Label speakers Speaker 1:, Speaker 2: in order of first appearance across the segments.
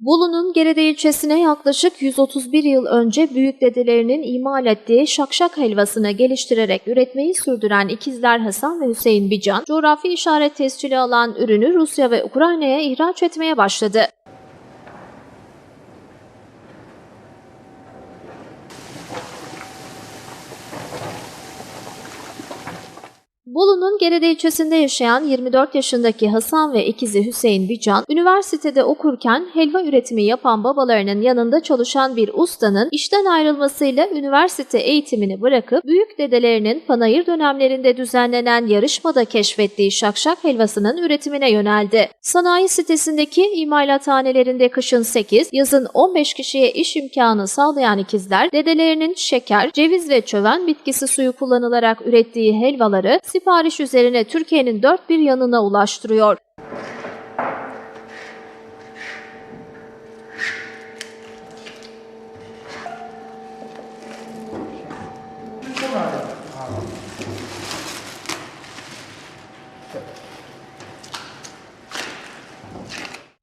Speaker 1: Bolu'nun Gerede ilçesine yaklaşık 131 yıl önce büyük dedelerinin imal ettiği şakşak helvasını geliştirerek üretmeyi sürdüren ikizler Hasan ve Hüseyin Bican, coğrafi işaret tescili alan ürünü Rusya ve Ukrayna'ya ihraç etmeye başladı. Bolu'nun Gerede ilçesinde yaşayan 24 yaşındaki Hasan ve ikizi Hüseyin Bican, üniversitede okurken helva üretimi yapan babalarının yanında çalışan bir ustanın işten ayrılmasıyla üniversite eğitimini bırakıp büyük dedelerinin panayır dönemlerinde düzenlenen yarışmada keşfettiği şakşak helvasının üretimine yöneldi. Sanayi sitesindeki imalathanelerinde kışın 8, yazın 15 kişiye iş imkanı sağlayan ikizler, dedelerinin şeker, ceviz ve çöven bitkisi suyu kullanılarak ürettiği helvaları sipariş üzerine Türkiye'nin dört bir yanına ulaştırıyor.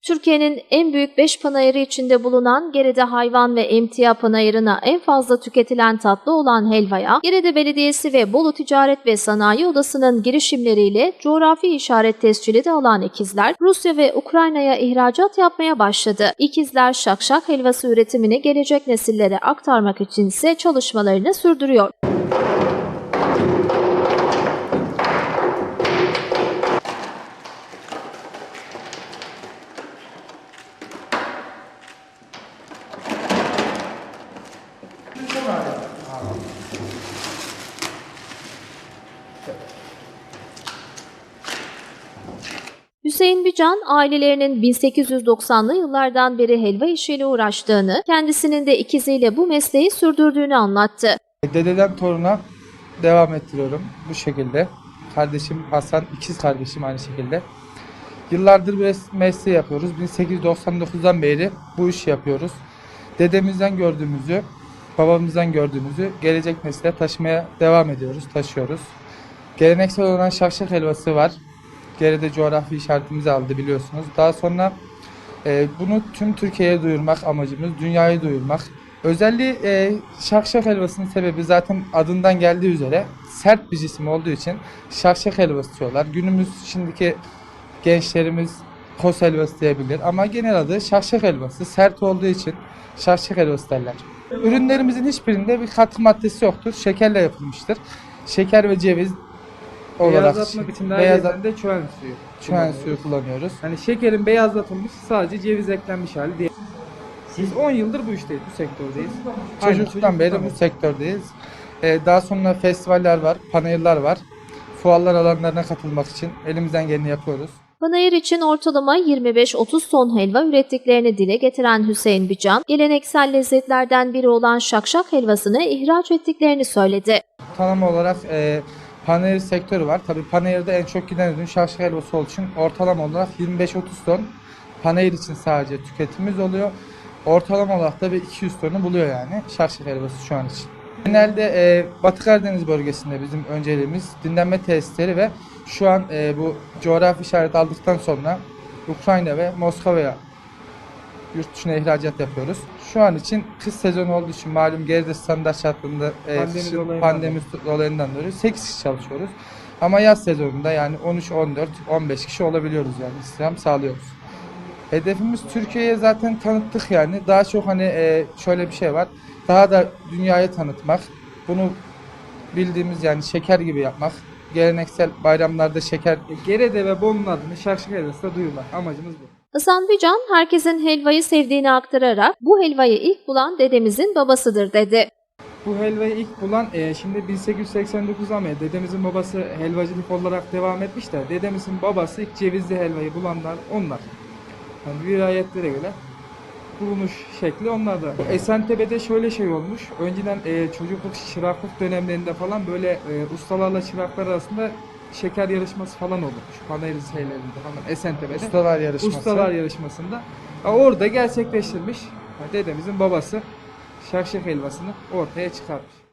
Speaker 1: Türkiye'nin en büyük 5 panayırı içinde bulunan Gerede Hayvan ve Emtia Panayırı'na en fazla tüketilen tatlı olan helvaya, Gerede Belediyesi ve Bolu Ticaret ve Sanayi Odası'nın girişimleriyle coğrafi işaret tescili de alan ikizler, Rusya ve Ukrayna'ya ihracat yapmaya başladı. İkizler şakşak helvası üretimini gelecek nesillere aktarmak için ise çalışmalarını sürdürüyor. Hüseyin Bican, ailelerinin 1890'lı yıllardan beri helva işiyle uğraştığını, kendisinin de ikiziyle bu mesleği sürdürdüğünü anlattı.
Speaker 2: Dededen toruna devam ettiriyorum bu şekilde. Kardeşim Hasan, ikiz kardeşim aynı şekilde. Yıllardır mes- mesleği yapıyoruz. 1899'dan beri bu işi yapıyoruz. Dedemizden gördüğümüzü, babamızdan gördüğümüzü gelecek nesile taşımaya devam ediyoruz, taşıyoruz. Geleneksel olan şakşak helvası var. Geride coğrafi işaretimizi aldı biliyorsunuz. Daha sonra e, bunu tüm Türkiye'ye duyurmak amacımız, dünyaya duyurmak. Özelliği e, şakşak helvasının sebebi zaten adından geldiği üzere sert bir cisim olduğu için şakşak helvası diyorlar. Günümüz şimdiki gençlerimiz kos helvası diyebilir ama genel adı şakşak helvası. Sert olduğu için şakşak helvası derler. Ürünlerimizin hiçbirinde bir katkı maddesi yoktur. Şekerle yapılmıştır. Şeker ve ceviz olarak
Speaker 3: Beyazlatmak için daha
Speaker 2: beyazlat-
Speaker 3: de çöven suyu.
Speaker 2: çöven
Speaker 3: kullanıyoruz.
Speaker 2: suyu kullanıyoruz.
Speaker 3: Hani şekerin beyazlatılmış sadece ceviz eklenmiş hali değil. Biz 10 yıldır bu işteyiz, bu sektördeyiz. Aynen,
Speaker 2: Çocukluktan beri bu sektördeyiz. Ee, daha sonra festivaller var, panayırlar var. Fuarlar alanlarına katılmak için elimizden geleni yapıyoruz.
Speaker 1: Panayır için ortalama 25-30 ton helva ürettiklerini dile getiren Hüseyin Bican, geleneksel lezzetlerden biri olan şakşak helvasını ihraç ettiklerini söyledi.
Speaker 2: Tanım olarak e, panayır sektörü var. Tabii panayırda en çok giden ürün şarşı helvası olduğu için ortalama olarak 25-30 ton panayır için sadece tüketimimiz oluyor. Ortalama olarak da bir 200 tonu buluyor yani şarşı helvası şu an için. Genelde e, Batı Karadeniz bölgesinde bizim önceliğimiz dinlenme tesisleri ve şu an e, bu coğrafi işaret aldıktan sonra Ukrayna ve Moskova'ya yurt dışına ihracat yapıyoruz. Şu an için kış sezonu olduğu için malum geride standart şartlarında e,
Speaker 3: Pandemi
Speaker 2: kışın
Speaker 3: dolayından
Speaker 2: pandemi dolayından dolayı 8 kişi çalışıyoruz. Ama yaz sezonunda yani 13, 14, 15 kişi olabiliyoruz yani istihdam sağlıyoruz. Hedefimiz Türkiye'ye zaten tanıttık yani. Daha çok hani e, şöyle bir şey var. Daha da dünyaya tanıtmak. Bunu bildiğimiz yani şeker gibi yapmak. Geleneksel bayramlarda şeker
Speaker 3: E, Gerede ve Bolu'nun adını şakşak helvasıyla duyurmak. Amacımız bu.
Speaker 1: Hasan Bican, herkesin helvayı sevdiğini aktararak bu helvayı ilk bulan dedemizin babasıdır dedi.
Speaker 3: Bu helvayı ilk bulan e, şimdi 1889'dan beri dedemizin babası helvacılık olarak devam etmiş de dedemizin babası ilk cevizli helvayı bulanlar onlar. Yani rivayetlere göre bulunuş şekli onlarda. Esentepe'de şöyle şey olmuş. Önceden e, çocukluk çıraklık dönemlerinde falan böyle e, ustalarla çıraklar arasında şeker yarışması falan olurmuş. Panayır şeylerinde falan Esentepe'de.
Speaker 2: ustalar yarışması.
Speaker 3: Ustalar yarışmasında. Ha, Orada gerçekleştirmiş. Dedemizin babası şakşak helvasını ortaya çıkarmış.